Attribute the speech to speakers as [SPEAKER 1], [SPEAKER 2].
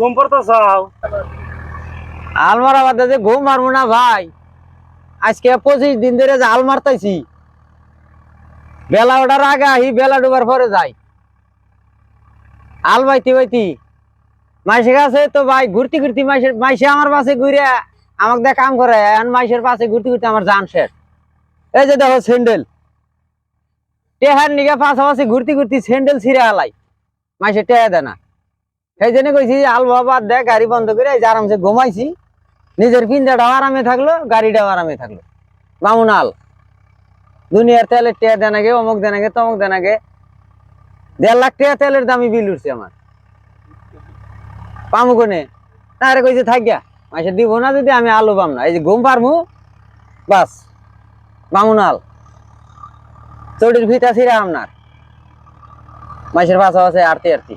[SPEAKER 1] ঘুম চাও
[SPEAKER 2] যে ঘুম না ভাই। পঁচিশ দিন ধরে জাল মারতাইছি। বেলা বেলা পরে আল মাইসে কাছে তো ভাই, ঘুরতে মাইসের মাইসে আমার পাশে ঘুরে আমাকে কাম করে। মাইসের পাশে ঘুরতে ঘুরতে আমার জান শেষ। এই যে দেখো স্যান্ডেল। টেহার নিগে পাশাপাশি ঘুরতে ঘুরতে স্যান্ডেল ছিঁড়ে আলাই। মাইসে টেহা দেয় না। সেই জন্য কইছি যে আল বাবা দেখ গাড়ি বন্ধ করে, এই যে আরামসে ঘুমাইছি। নিজের পিন্দাটাও আরামে থাকল, গাড়িটাও আরামে থাকল। মামুন আল, দুনিয়ার তেলের টেয়া দেন আগে, অমুক দেন আগে, তমুক দেন আগে। দেড় লাখ টাকা তেলের দামি বিল উঠছে আমার। পামু কোনে? না, আরে কইছে থাকিয়া মাসে দিব না যদি আমি আলু পাম না। এই যে ঘুম পারমু, বাস। মামুন আল চটির ভিতা ছিঁড়া আপনার মাসের পাশাপাশি আরতি আরতি।